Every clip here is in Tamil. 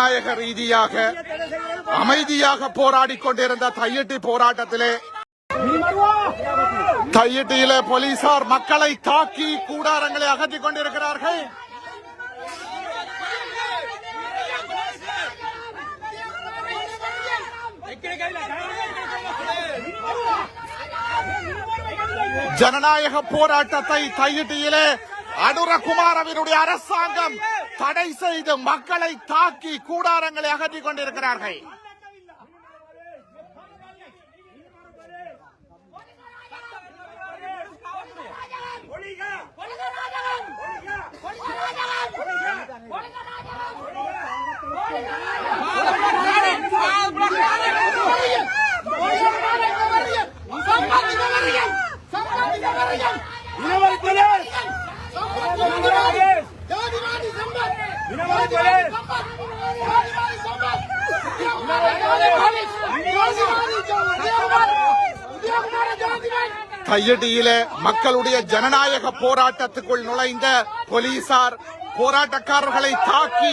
ஜனநாயக ரீதியாக அமைதியாக போராடி கொண்டிருந்த தையிட்டி போராட்டத்திலே தையிட்டியிலே போலீசார் மக்களை தாக்கி கூடாரங்களை அகற்றிக் கொண்டிருக்கிறார்கள். ஜனநாயக போராட்டத்தை தையிட்டியிலே அனுர அரசாங்கம் தடை செய்து மக்களை தாக்கி கூடாரங்களை அகற்றிக் கொண்டிருக்கிறார்கள். கையடியிலே மக்களுடைய ஜனநாயக போராட்டத்துக்குள் நுழைந்த போலீசார் போராட்டக்காரர்களை தாக்கி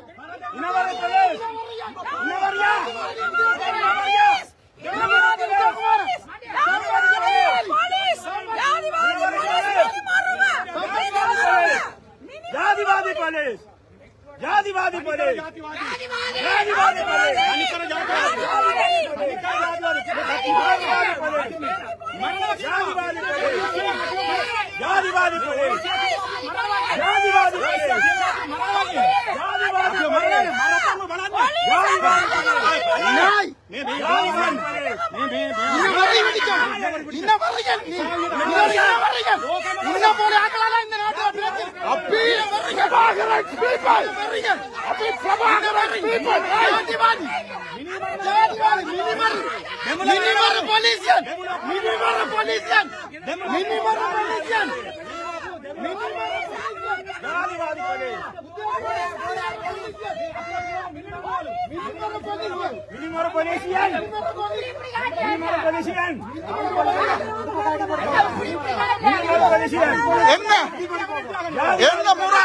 पुलिस जातिवादी पुलिस जातिवादी पुलिस जातिवादी पुलिस जातिवादी പുലിസ് Provocative people! Happy provocative people! Jayadivani! Jayadivani! Minimal! Minimal pollution! Minimal pollution! Minimal pollution! Minimal pollution! Minimal pollution! என்ன என்ன முறை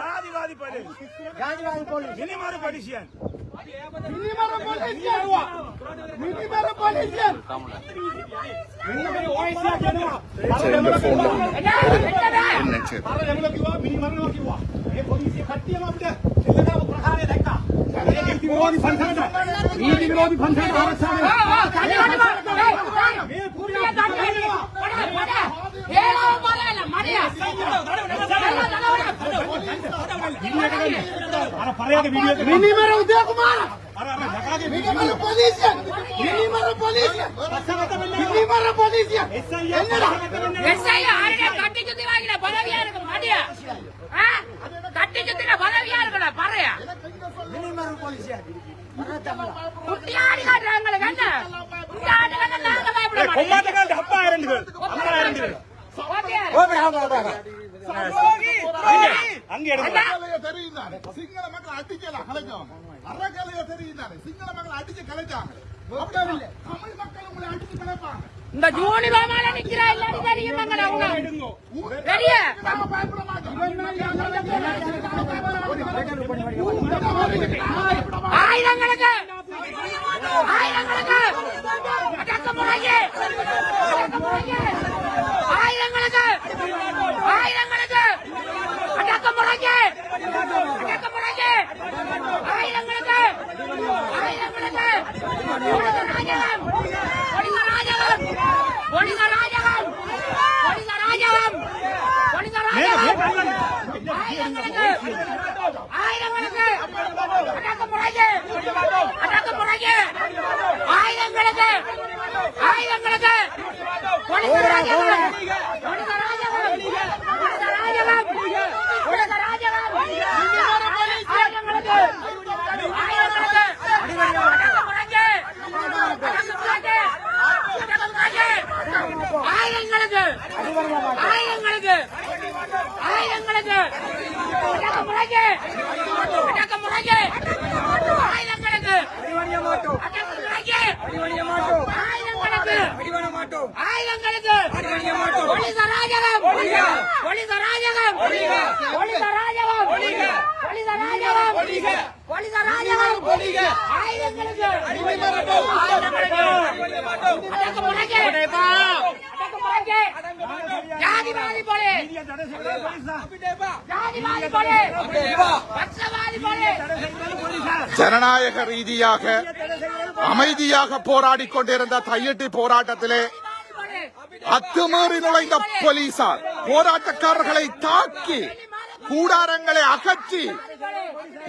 ஜாதிவாதி போலீஸ் ஜாதிவாதி போலீஸ் மினிமர போலீசியன் மினிமர போலீசியன் மினிமர போலீசியன் மினிமர போலீசியன் ஜனவா என்ன ஃபோன் என்ன சே பாரு எவ்வளவு கிவா மினிமர நோ கிவா ஏ போலீஸ் கட்டியமா அப்படியே இல்லடா பிரகாரே தக்கா நீதி விரோதி பஞ்சாயத்து நீதி விரோதி பஞ்சாயத்து ஆரம்பிச்சாங்க minimal Udayakumar minimal position minimal position minimal position SI ఆర్డే కట్టికి திவாகின பதவியா இருக்கு மாட்டியா அங்கே தெரியுதானே சிங்கள மக்கள் அடிக்கலாம் கலைச்சவங்க அறக்கலைய தெரியுதானே சிங்கள மக்கள் அடிச்சு கலைச்சாங்க. தமிழ் மக்கள் உங்களை அடிச்சு கலைப்பாங்க. இந்த ஜூனி ஆயிரங்களுக்கு. ஆயிரங்களுக்கு. அடக்க முறையே அடக்குமுறைக்கு ஆயுதங்களுக்கு ஆயுதங்களுக்கு. ஆயிரங்களுக்கு ஆயிரங்களுக்கு ஆயிரங்களுக்கு முறைக்கு அடக்குமுறைக்கு. ஆயுதங்களுக்கு. ஆயுதங்களுக்கு. போலீஸ் அராஜகம் போலீஸ் அராஜகம் போலீஸ் அராஜகம் போலீஸ் அராஜகம் போலீஸ் அராஜகம் ஆயுதங்களுக்கு. ஆயுதங்களுக்கு. அடக்குமுறைக்கு அடக்குமுறைக்கு. ஜாதிவாதி போலீஸ் ஜாதிவாதி போலீஸ் பட்சவாதி போலீஸ் ஜனநாயக ரீதியாக அமைதியாக போராடி கொண்டிருந்த தையட்டி போராட்டத்திலே அத்துமீறி நுழைந்த போலீசார் போராட்டக்காரர்களை தாக்கி கூடாரங்களை அகற்றி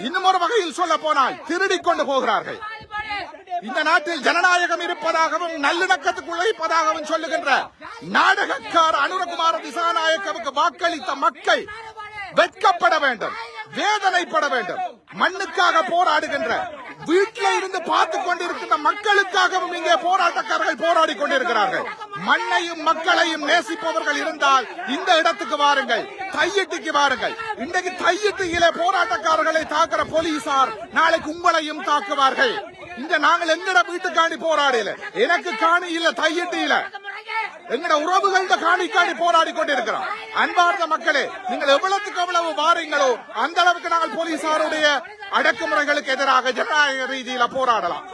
இன்னும் ஒரு வகையில் சொல்ல போனால் திருடிக் கொண்டு போகிறார்கள். இந்த நாட்டில் ஜனநாயகம் இருப்பதாகவும் நல்லிணக்கத்துக்கு உழைப்பதாகவும் சொல்லுகின்ற நாடகக்கார அனுரகுமார திசாநாயக்கவுக்கு வாக்களித்த மக்கள் வெட்கப்பட வேண்டும் வேதனைப்பட வேண்டும். மண்ணுக்காக போராடுகின்ற வீட்டில இருந்து பார்த்து கொண்டிருக்கின்ற மக்களுக்காகவும் இங்கே போராட்டக்காரர்கள் போராடி கொண்டிருக்கிறார்கள். மண்ணையும் மக்களையும் நேசிப்பவர்கள் இருந்தால் இந்த இடத்துக்கு வாருங்கள் தையிட்டிக்கு வாருங்கள். இன்றைக்கு தையிட்டியிலே போராட்டக்காரர்களை தாக்குற போலீசார் நாளைக்கு உங்களையும் தாக்குவார்கள். இங்க நாங்கள் எங்கட வீட்டுக்காண்டி போராடல எனக்கு காணி இல்ல தையிட்டு இல்ல. எங்கட உறவுகள்ட காணி காணி போராடி கொண்டிருக்கிறோம். அன்பார்ந்த மக்களே நீங்கள் எவ்வளவுக்கு எவ்வளவு வாரீங்களோ அந்த அளவுக்கு நாங்கள் போலீசாருடைய அடக்குமுறைகளுக்கு எதிராக ஜனநாயக ரீதியில போராடலாம்.